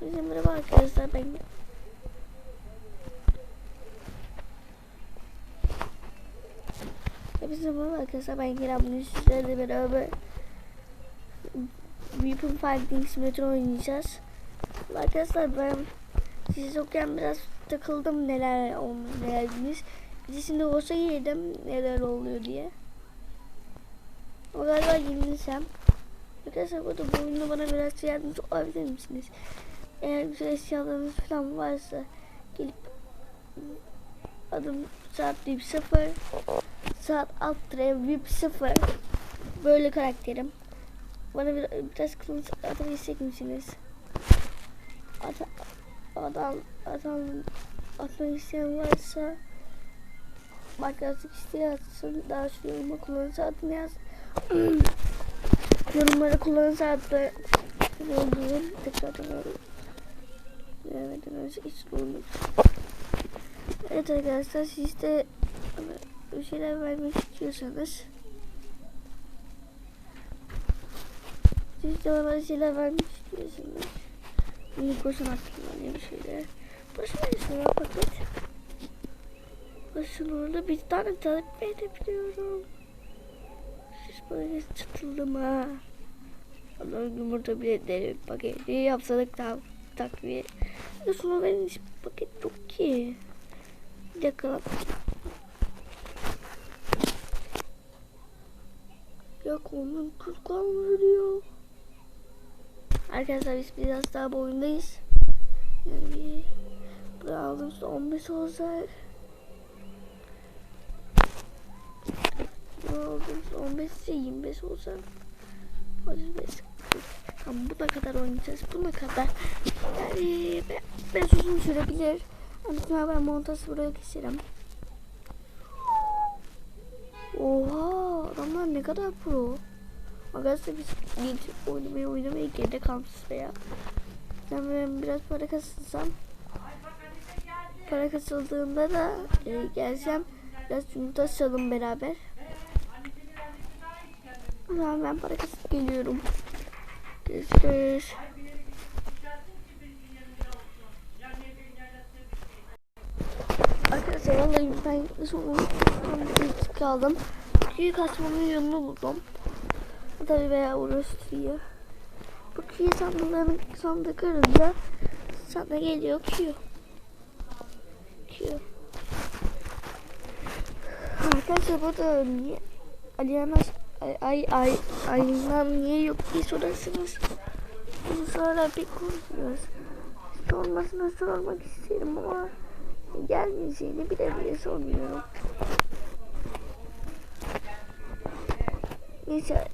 Hepinize merhaba arkadaşlar ben Hepinize merhaba arkadaşlar ben Kerem bugün sizlerle beraber Weapon Fighting Simulator oynayacağız. Arkadaşlar ben siz yokken biraz takıldım neler olmuş neler bilmiş Bir şimdi olsa yedim neler oluyor diye. O galiba yenilsem. Arkadaşlar burada bu oyunda bana biraz yardımcı olabilir misiniz? Eğer güzel eşyalarınız falan varsa gelip adım saat VIP 0 saat alt tire VIP 0 böyle karakterim. Bana bir, biraz kılınç atabilecek misiniz? Ata, adam adam atmak isteyen varsa başkası isteyen atsın daha şu yoruma kullanıcı adını yaz yorumlara kullanıcı adını Öldürün tekrardan alayım. Vermeden hiç bulundum. Evet arkadaşlar siz de bir şeyler vermek istiyorsanız siz de bana şeyler vermek istiyorsanız bir koşun aklımda ne bir şeyler. İsmi var paket. Orada bir tane talep verebiliyorum. Siz böyle çıtıldım ha. Allah'ın yumurta biletleri paketi yapsadık tam takviye. Ya sonra benim hiç paket yok ki. Bir dakika. Ya onun tuz kalmadı diyor. Arkadaşlar biz biraz daha bu oyundayız. Yani aldığımızda 15 olacak. Buraya aldığımızda 15 ise 25 olacak. 35. Tamam buna kadar oynayacağız. Buna kadar. Yani biraz uzun sürebilir. Ama ben montajı buraya keserim. Oha adamlar ne kadar pro. Arkadaşlar biz git oynamaya oynamaya geride kalmışız veya. Ben ben biraz para kasılsam. Para kasıldığında da e, geleceğim. Biraz yumurta açalım beraber. Zaman ben para kasıp geliyorum. Görüşürüz. Arkadaşlar vallahi ben tam bir kaldım. Kıyı kaçmanın yolunu buldum. Tabii veya uğraştırıyor. Bu kıyı sandıklarını sandık kırınca sana geliyor kıyı. Kıyı. Arkadaşlar burada niye Aliana ay ay ay ayından niye yok diye sorarsınız. Bunu sonra bir konuşuyoruz. Sormasına sormak isterim ama gelmeyeceğini bile bile sormuyorum. Neyse.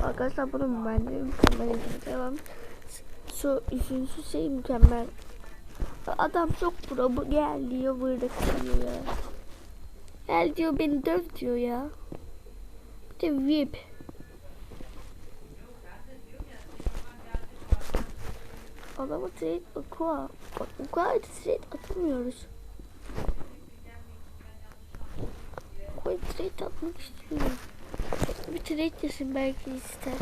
Arkadaşlar bunu bence mükemmel yapacağım. Şu üçüncü şey mükemmel. Adam çok pro bu gel diyor burada kalıyor ya. Gel diyor beni döv diyor ya. De VIP. Adama trade aqua. Bak kadar trade atamıyoruz. Koy trade atmak istiyorum. Bir trade desin belki ister.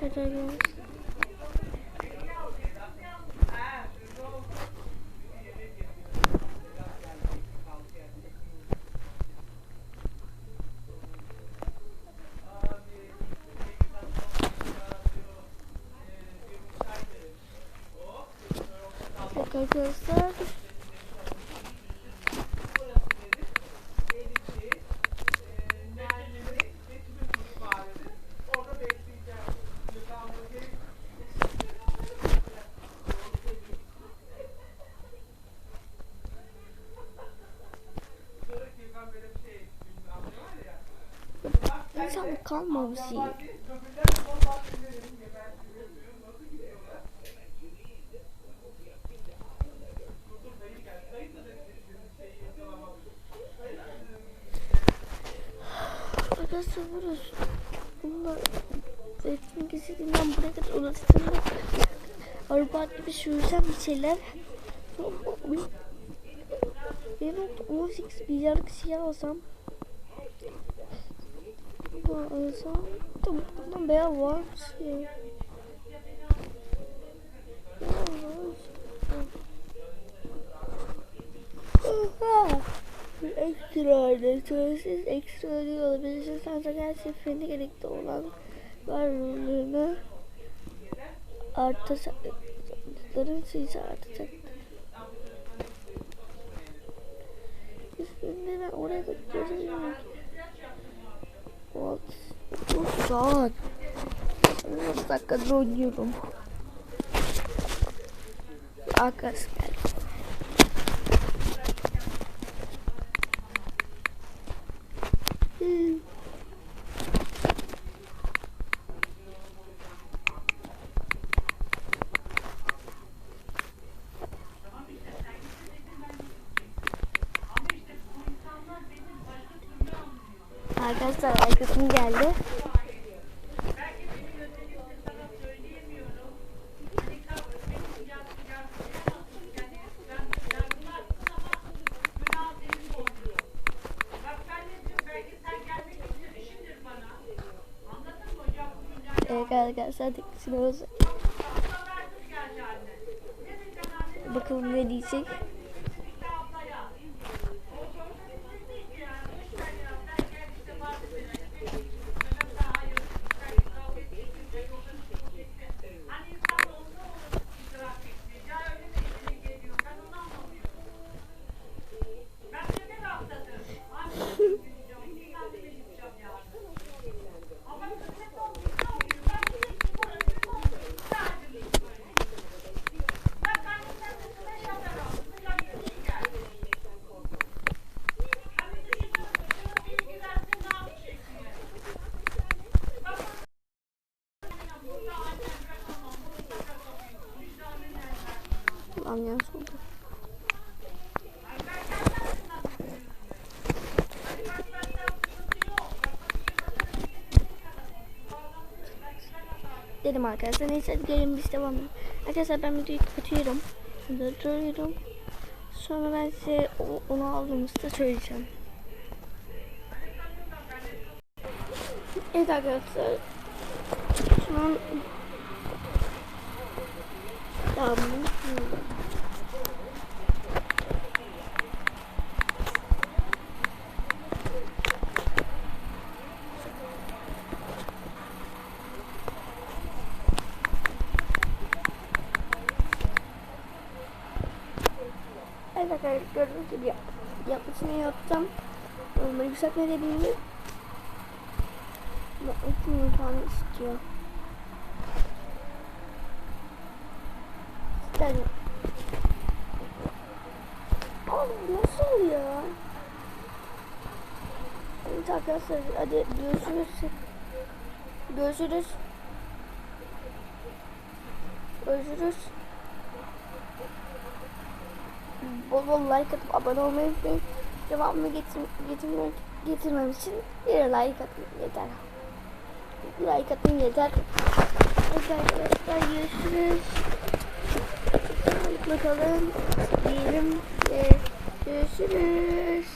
Hadi hadi. Bak arkadaşlar. İnsanlık kalmamış iyi. Arkadaşlar burası. Bunlar zeytin kesitinden buraya kadar ulaştığında araba gibi sürsem bir şeyler. Bir nokta 18 milyarlık şey alsam bu oynasam? Tamam, tamam beyaz var. Şey. Oha! Ekstra öyle. Süresiz ekstra öyle olabilirsin. Sen her seferinde gerekli olan var rolünü artacakların sayısı artacak. Üstünde ben oraya götürüyorum. What? 30 saat. 30 dakikada oynuyorum. Arkası geldi. Hmm. Arkasım geldi. Evet arkadaşlar teknisini. Bakalım ne diyecek. Dedim arkadaşlar. Neyse gelin biz devam edelim. Arkadaşlar ben videoyu kapatıyorum. Şimdi duruyorum. Sonra ben size onu aldığımızda söyleyeceğim. Evet arkadaşlar. Şu an Tamam. Evet arkadaşlar gördüğünüz gibi yap, yapmasını yaptım. Normal yükseltme de bilmiyorum. Ama 3 milyon tane istiyor. İster Abi nasıl ya? Evet arkadaşlar hadi görüşürüz. Görüşürüz. Görüşürüz. Bol bol like atıp abone olmayı unutmayın. Devamını getir, getirmek, getirmem için bir like atın yeter. Like atın yeter. Evet arkadaşlar görüşürüz. Kalın. Diyelim ve görüşürüz.